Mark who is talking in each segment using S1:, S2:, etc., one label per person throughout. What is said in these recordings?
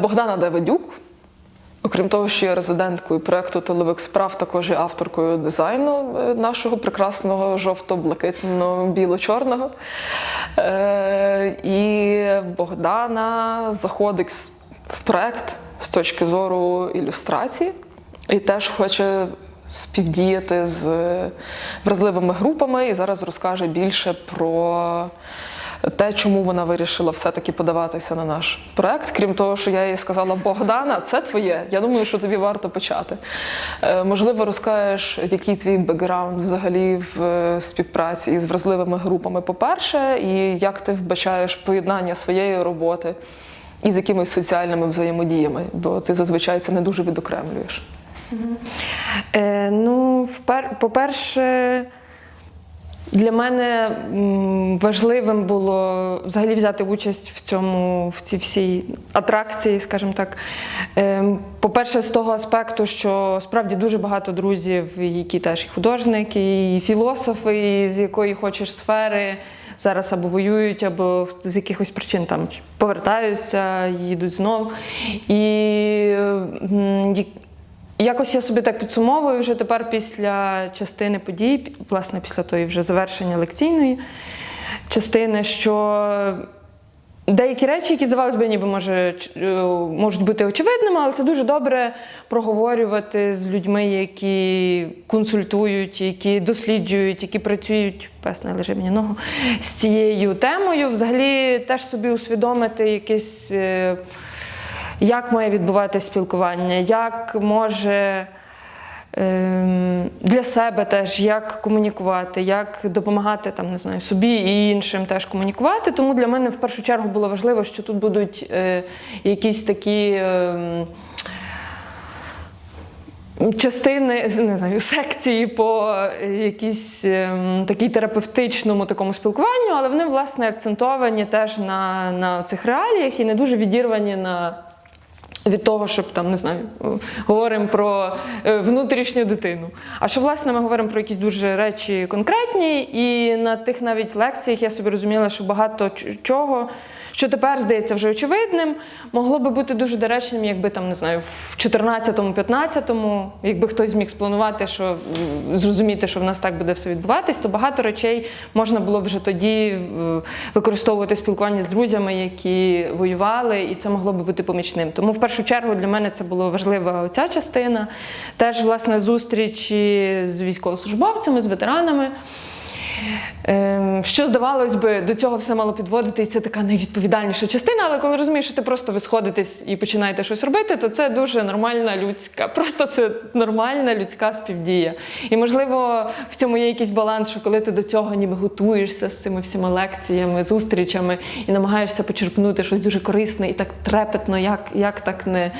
S1: Богдана Давидюк. Окрім того, що є резиденткою проєкту тилових справ, також є авторкою дизайну е, нашого прекрасного жовто-блакитно-біло-чорного. Е, І Богдана заходить в проєкт з точки зору ілюстрації і теж хоче співдіяти з вразливими групами. І зараз розкаже більше про те, чому вона вирішила все-таки подаватися на наш проект. Крім того, що я їй сказала, Богдана, це твоє. Я думаю, що тобі варто почати. Е, Можливо, розкажеш, який твій бекграунд взагалі в е, співпраці із вразливими групами, по-перше, і як ти вбачаєш поєднання своєї роботи із якимись соціальними взаємодіями, бо ти зазвичай це не дуже відокремлюєш.
S2: Е, ну, впер- по-перше, для мене важливим було взагалі взяти участь в цьому, в цій всій атракції, скажімо так. Е, по-перше, з того аспекту, що справді дуже багато друзів, які теж і художники, і філософи, і з якої хочеш сфери. Зараз або воюють, або з якихось причин там повертаються, їдуть знов. І Якось я собі так підсумовую вже тепер після частини подій, власне, після тої вже завершення лекційної частини, що деякі речі, які здавалось би, ніби може, е, можуть бути очевидними, але це дуже добре проговорювати з людьми, які консультують, які досліджують, які працюють, пес не лежи мені ногу, з цією темою. Взагалі теж собі усвідомити якесь. Як має відбуватися спілкування, як може ем, для себе теж як комунікувати, як допомагати там, не знаю, собі і іншим теж комунікувати. Тому для мене в першу чергу було важливо, що тут будуть е, якісь такі. ем, Частини не знаю, секції по е, якійсь ем, такій терапевтичному такому спілкуванню, але вони власне акцентовані теж на, на цих реаліях і не дуже відірвані на від того, щоб там не знаю, говоримо про е, внутрішню дитину. А що власне ми говоримо про якісь дуже речі конкретні, і на тих навіть лекціях я собі розуміла, що багато чого. Що тепер здається вже очевидним, могло би бути дуже доречним, якби там не знаю, в 14-му, 15-му, якби хтось зміг спланувати, що зрозуміти, що в нас так буде все відбуватись, то багато речей можна було вже тоді е, використовувати в спілкуванні з друзями, які воювали, і це могло би бути помічним. Тому в першу чергу для мене це була важлива ця частина. Теж власне зустрічі з військовослужбовцями, з ветеранами. Ем, Що здавалось би, до цього все мало підводити, і це така найвідповідальніша частина. Але коли розумієш, що ти просто ви сходитесь і починаєте щось робити, то це дуже нормальна людська, просто це нормальна людська співдія. І можливо, в цьому є якийсь баланс, що коли ти до цього ніби готуєшся з цими всіма лекціями, зустрічами і намагаєшся почерпнути щось дуже корисне і так трепетно, як, як так не,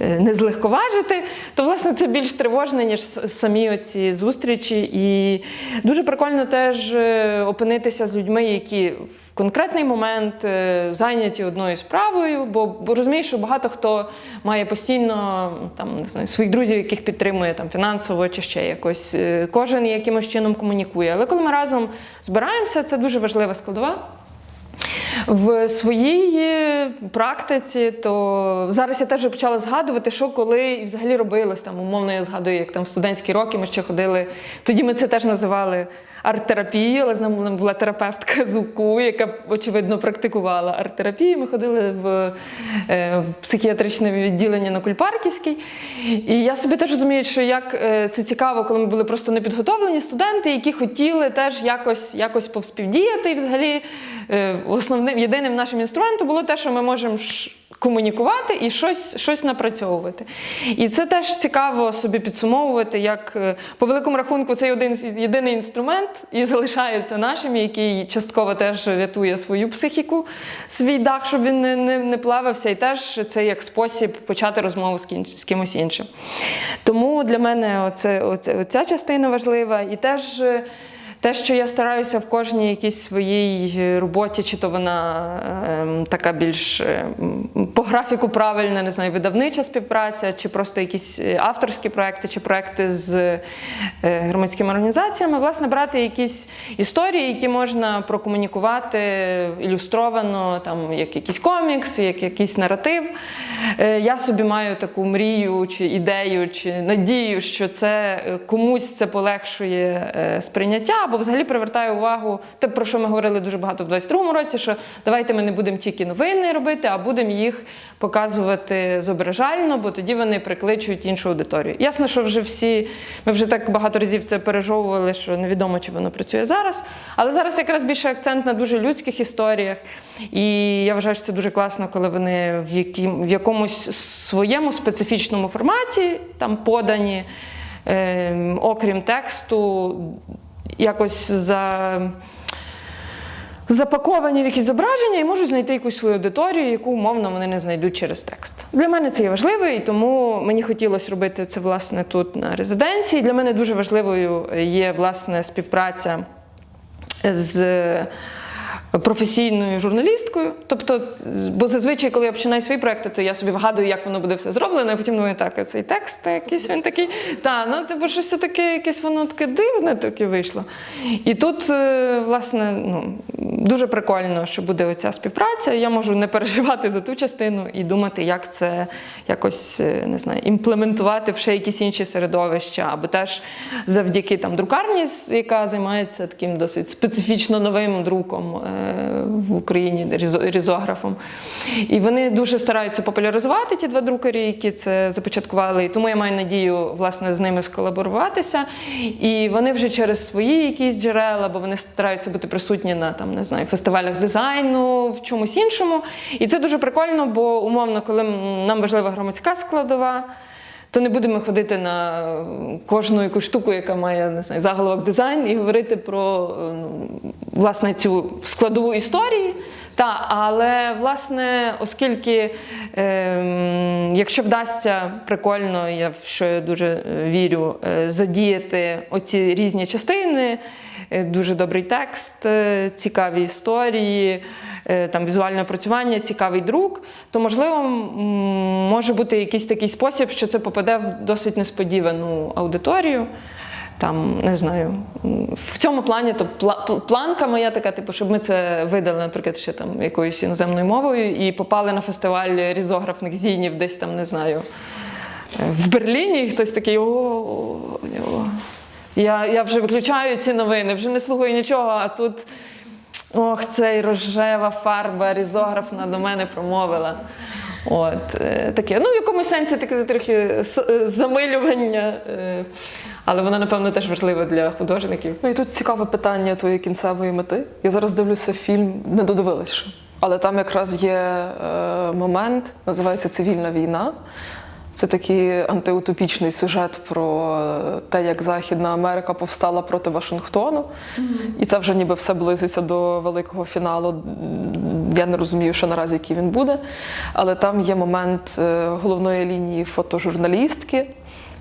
S2: е, не злегковажити, то власне це більш тривожне, ніж самі оці зустрічі. І дуже прикольно теж е, опинитися з людьми, які в конкретний момент е, зайняті одною справою, бо, бо розумієш, що багато хто має постійно там не знаю своїх друзів, яких підтримує там фінансово чи ще якось. Е, Кожен якимось чином комунікує. Але коли ми разом збираємося, це дуже важлива складова. В своїй практиці, то зараз я теж почала згадувати, що коли і взагалі робилось там. Умовно, я згадую, як там в студентські роки ми ще ходили. Тоді ми це теж називали арт-терапією, але з нами була терапевтка ЗУКу, яка очевидно практикувала арт-терапію. Ми ходили в, е, в психіатричне відділення на Кульпарківській. І я собі теж розумію, що як е, це цікаво, коли ми були просто непідготовлені студенти, які хотіли теж якось, якось повспівдіяти. І взагалі е, основним єдиним нашим інструментом було те, що ми можемо комунікувати і щось, щось напрацьовувати. І це теж цікаво собі підсумовувати, як е, по великому рахунку цей один єдиний інструмент і залишається нашим, який частково теж рятує свою психіку, свій дах, щоб він не, не, не плавався, і теж це як спосіб почати розмову з, кін- з кимось іншим. Тому для мене оце, оце, оця частина важлива. І теж. Е, те, що я стараюся в кожній якійсь своїй роботі, чи то вона ем, така більш ем, по графіку правильна, не знаю, видавнича співпраця, чи просто якісь е, авторські проекти, чи проекти з е, громадськими організаціями, власне, брати якісь історії, які можна прокомунікувати ілюстровано, там як якийсь комікс, як якийсь наратив. Е, Я собі маю таку мрію, чи ідею, чи надію, що це е, комусь це полегшує е, сприйняття, або взагалі привертає увагу те, про що ми говорили дуже багато в 22-му році, що давайте ми не будемо тільки новини робити, а будемо їх показувати зображально, бо тоді вони прикличують іншу аудиторію. Ясно, що вже всі, ми вже так багато разів це пережовували, що невідомо, чи воно працює зараз. Але зараз якраз більше акцент на дуже людських історіях. І я вважаю, що це дуже класно, коли вони в, яким, в якомусь своєму специфічному форматі там подані, е, окрім тексту, якось за. Запаковані в якісь зображення і можуть знайти якусь свою аудиторію, яку умовно вони не знайдуть через текст. Для мене це є важливо, і тому мені хотілося робити це власне тут на резиденції. Для мене дуже важливою є власне співпраця з професійною журналісткою. Тобто, бо зазвичай, коли я починаю свої проекти, то я собі вигадую, як воно буде все зроблено, а потім думаю, так, а цей текст якийсь він такий. Та, ну типу, щось таке, якесь воно таке дивне таке вийшло. І тут, е, власне, ну, дуже прикольно, що буде оця співпраця. Я можу не переживати за ту частину і думати, як це якось е, не знаю, імплементувати в ще якісь інші середовища, або теж завдяки там друкарні, яка займається таким досить специфічно новим друком е, в Україні, різографом. І вони дуже стараються популяризувати ті два друкарі, які це започаткували. І тому я маю надію власне з ними сколаборуватися. І вони вже через свої якісь джерела, бо вони стараються бути присутні на там, не знаю, фестивалях дизайну, в чомусь іншому. І це дуже прикольно, бо умовно, коли нам важлива громадська складова. То не будемо ходити на кожну якусь штуку, яка має не знаю, заголовок дизайн, і говорити про е, ну, власне цю складову історії. Та, але власне, оскільки ем, якщо вдасться прикольно, я в що я дуже е, вірю, е, задіяти оці різні частини, е, дуже добрий текст, е, цікаві історії, е, там візуальне опрацювання, цікавий друк, то можливо може бути якийсь такий спосіб, що це попаде в досить несподівану аудиторію. Там не знаю, в цьому плані то планка моя така, типу, щоб ми це видали, наприклад, ще там якоюсь іноземною мовою і попали на фестиваль різографних зійнів, десь там не знаю, в Берліні. І хтось такий о. о, о. Я, я вже виключаю ці новини, вже не слухаю нічого, а тут ох, цей рожева фарба різографна до мене промовила. От е, таке. Ну, в якомусь сенсі таке трохи е, замилювання, е, але воно, напевно, теж важливе для художників.
S1: Ну і тут цікаве питання твоєї кінцевої мети. Я зараз дивлюся фільм, не додивилася. Але там якраз є момент, називається Цивільна війна. Це такий антиутопічний сюжет про е, те, як Західна Америка повстала проти Вашингтону. І це вже ніби все близиться до великого фіналу. Я не розумію, що наразі який він буде. Але там є момент е, головної лінії фотожурналістки,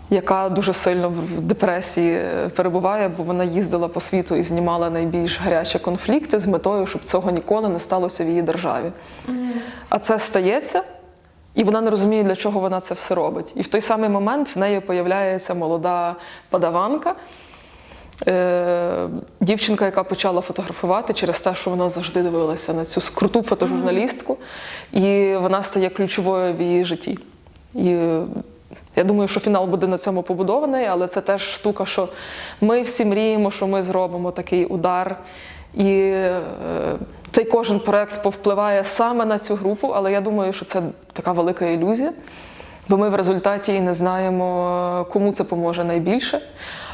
S1: яка дуже сильно в депресії е, перебуває, бо вона їздила по світу і знімала найбільш гарячі конфлікти з метою, щоб цього ніколи не сталося в її державі. А це стається. І вона не розуміє, для чого вона це все робить. І в той самий момент в неї появляється молода падаванка, е, дівчинка, яка почала фотографувати через те, що вона завжди дивилася на цю круту фотожурналістку, і вона стає ключовою в її житті. І е, я думаю, що фінал буде на цьому побудований, але це теж штука, що ми всі мріємо, що ми зробимо такий удар. І е, цей кожен проект повпливає саме на цю групу, але я думаю, що це така велика ілюзія, бо ми в результаті і не знаємо, кому це поможе найбільше.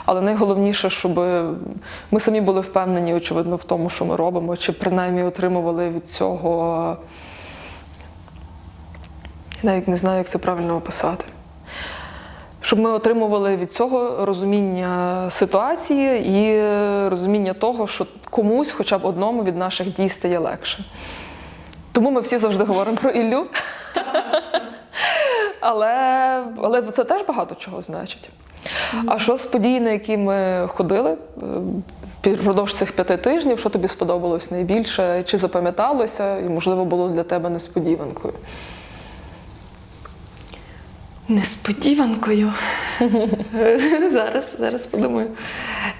S1: Але найголовніше, щоб ми самі були впевнені, очевидно, в тому, що ми робимо, чи принаймні отримували від цього. Навіть не знаю, як це правильно описати. Щоб ми отримували від цього розуміння ситуації і розуміння того, що комусь, хоча б одному від наших дій стає легше. Тому ми всі завжди говоримо про Іллю. Але, але це теж багато чого значить. А що з подій, на які ми ходили? Е, впродовж цих п'яти тижнів, що тобі сподобалось найбільше, чи запам'яталося, і, можливо, було для тебе несподіванкою?
S2: Несподіванкою. зараз, зараз подумаю.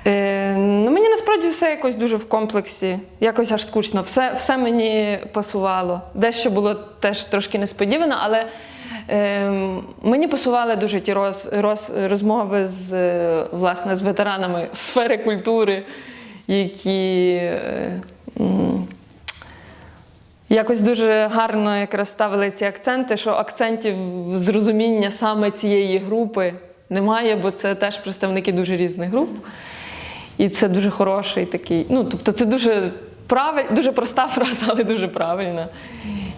S2: Е, ну, мені насправді все якось дуже в комплексі, якось аж скучно. Все, все мені пасувало. Дещо було теж трошки несподівано, але е, мені пасували дуже ті роз, роз, розмови з, е, власне, з ветеранами сфери культури, які. Е, Якось дуже гарно якраз ставили ці акценти, що акцентів зрозуміння саме цієї групи немає, бо це теж представники дуже різних груп. І це дуже хороший такий. Ну, тобто, це дуже правиль, дуже проста фраза, але дуже правильна.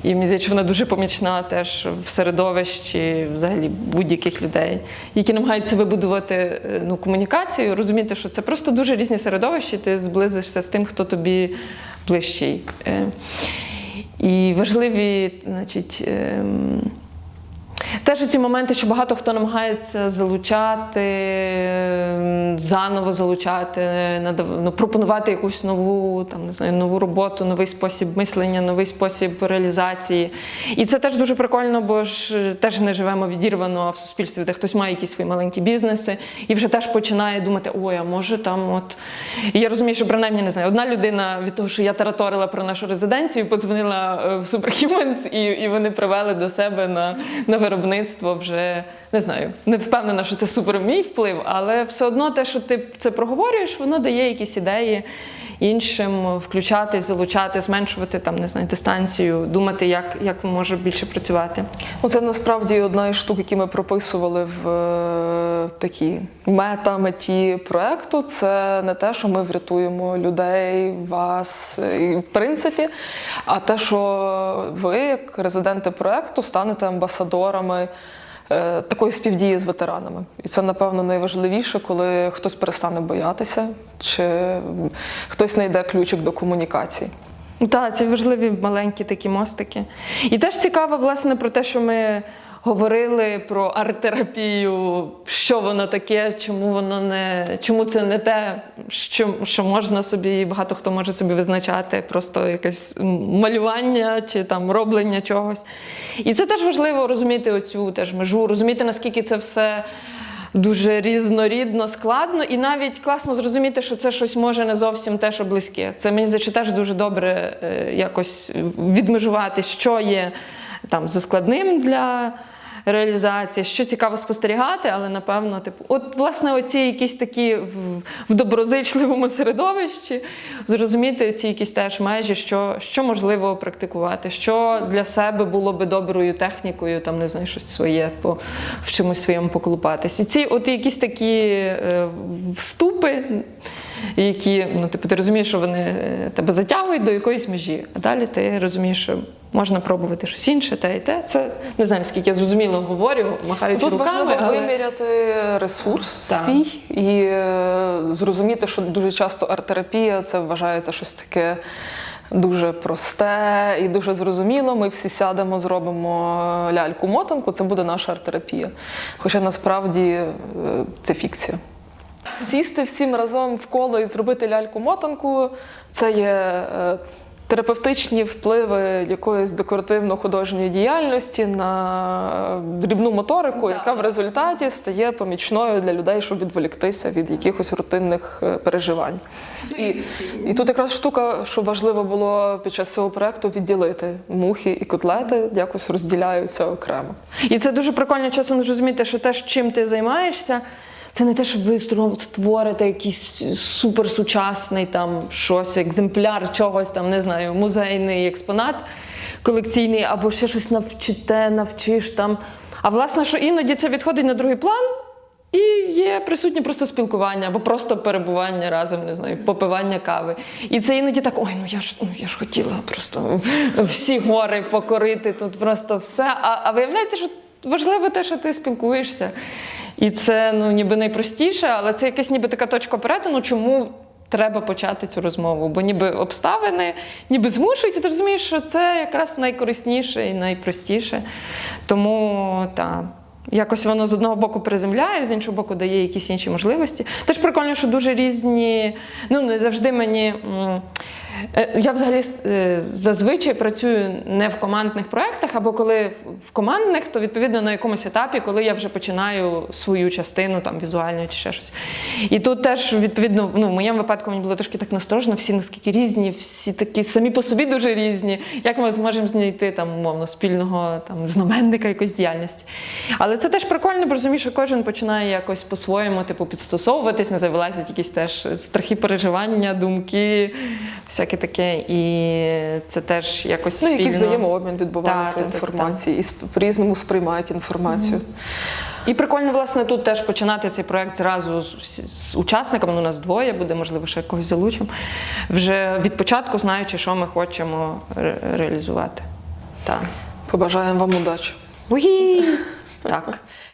S2: І мені здається, вона дуже помічна теж в середовищі взагалі будь-яких людей, які намагаються вибудувати е, ну, комунікацію, розуміти, що це просто дуже різні середовища, і ти зблизишся з тим, хто тобі ближчий. І важливі, значить. Теж ці моменти, що багато хто намагається залучати, заново залучати, ну, пропонувати якусь нову, там, не знаю, нову роботу, новий спосіб мислення, новий спосіб реалізації. І це теж дуже прикольно, бо ж е, теж не живемо відірвано в суспільстві, де хтось має якісь свої маленькі бізнеси і вже теж починає думати, ой, а може там от. І я розумію, що принаймні не знаю, одна людина від того, що я тараторила про нашу резиденцію, подзвонила е, в Superhumans, і, і вони привели до себе на, на виробництво вже не знаю, не впевнена, що це супер мій вплив, але все одно те, що ти це проговорюєш, воно дає якісь ідеї іншим включатись, залучати, зменшувати там, не знаю, дистанцію, думати, як, як може більше працювати.
S1: Ну, це насправді одна із штук, які ми прописували в е, такій мета-меті проекту. Це не те, що ми врятуємо людей, вас і в принципі, а те, що ви, як резиденти проекту, станете амбасадорами. Е, Такої співдії з ветеранами, і це напевно найважливіше, коли хтось перестане боятися, чи хтось знайде ключик до комунікації.
S2: Ну, Так, це важливі маленькі такі мостики. І теж цікаво, власне, про те, що ми говорили про арт-терапію, що воно таке, чому воно не чому це не те, що, що можна собі, багато хто може собі визначати, просто якесь малювання чи там роблення чогось. І це теж важливо розуміти оцю теж межу, розуміти, наскільки це все. Дуже різнорідно, складно, і навіть класно зрозуміти, що це щось може не зовсім те, що близьке. Це мені здається теж дуже добре е, якось відмежувати, що є там за складним для реалізації, що цікаво спостерігати, але напевно, типу, от власне, оці якісь такі в, в доброзичливому середовищі, зрозуміти ці якісь теж межі, що, що можливо практикувати, що для себе було би доброю технікою, там не знаю, щось своє по в чомусь своєму поколупатись. Ці от якісь такі е, вступи. Які, ну, типу, ти розумієш, що вони е, тебе затягують до якоїсь межі, а далі ти розумієш, що можна пробувати щось інше, те і те. Це не знаю, скільки я зрозуміло говорю, махаючи
S1: Тут
S2: руками.
S1: важливо
S2: але...
S1: виміряти ресурс
S2: Так.
S1: свій і е, зрозуміти, що дуже часто арт-терапія це вважається щось таке. Дуже просте і дуже зрозуміло. Ми всі сядемо, зробимо ляльку-мотанку, це буде наша арт-терапія. Хоча насправді е, це фікція. Сісти всім разом в коло і зробити ляльку-мотанку це є е, терапевтичні впливи якоїсь декоративно-художньої діяльності на дрібну моторику, яка в результаті стає помічною для людей, щоб відволіктися від якихось рутинних е, переживань. І, і тут якраз штука, що важливо було під час цього проекту відділити мухи і котлети, якось розділяються окремо.
S2: І це дуже прикольно часом зрозуміти, що те, чим ти займаєшся, це не те, що ви створите якийсь суперсучасний там щось, екземпляр чогось там, не знаю, музейний експонат колекційний, або ще щось навчите, навчиш там. А власне, що іноді це відходить на другий план. І є присутнє просто спілкування або просто перебування разом, не знаю, попивання кави. І це іноді так: ой, ну я ж ну я ж хотіла просто всі гори покорити, тут просто все. А, а виявляється, що важливо те, що ти спілкуєшся. І це ну ніби найпростіше, але це якась ніби така точка перетину, чому треба почати цю розмову. Бо ніби обставини ніби змушують, і ти розумієш, що це якраз найкорисніше і найпростіше. Тому так. Якось воно з одного боку приземляє, з іншого боку дає якісь інші можливості. Теж прикольно, що дуже різні. Ну, не завжди мені. Е, Я взагалі е, зазвичай працюю не в командних проєктах, або коли в командних, то відповідно на якомусь етапі, коли я вже починаю свою частину там візуальну чи ще щось. І тут теж відповідно, ну в моєму випадку мені було трошки так насторожно, всі наскільки різні, всі такі самі по собі дуже різні. Як ми зможемо знайти там умовно спільного там знаменника якоїсь діяльності? Але це теж прикольно, бо розумієш, що кожен починає якось по-своєму, типу, підстосовуватись, не вилазять якісь теж страхи переживання, думки, всяке таке. І це теж якось
S1: Ну, який
S2: спільно.
S1: взаємообмін відбувається
S2: Так, так, так,
S1: інформації, і по-різному сприймають інформацію.
S2: І прикольно, власне, тут теж починати цей проект зразу з, з учасниками. Ну, у нас двоє буде, можливо, ще когось залучимо. Вже від початку знаючи, що ми хочемо ре- реалізувати. Так.
S1: Побажаємо вам удачі.
S2: Уї! Так.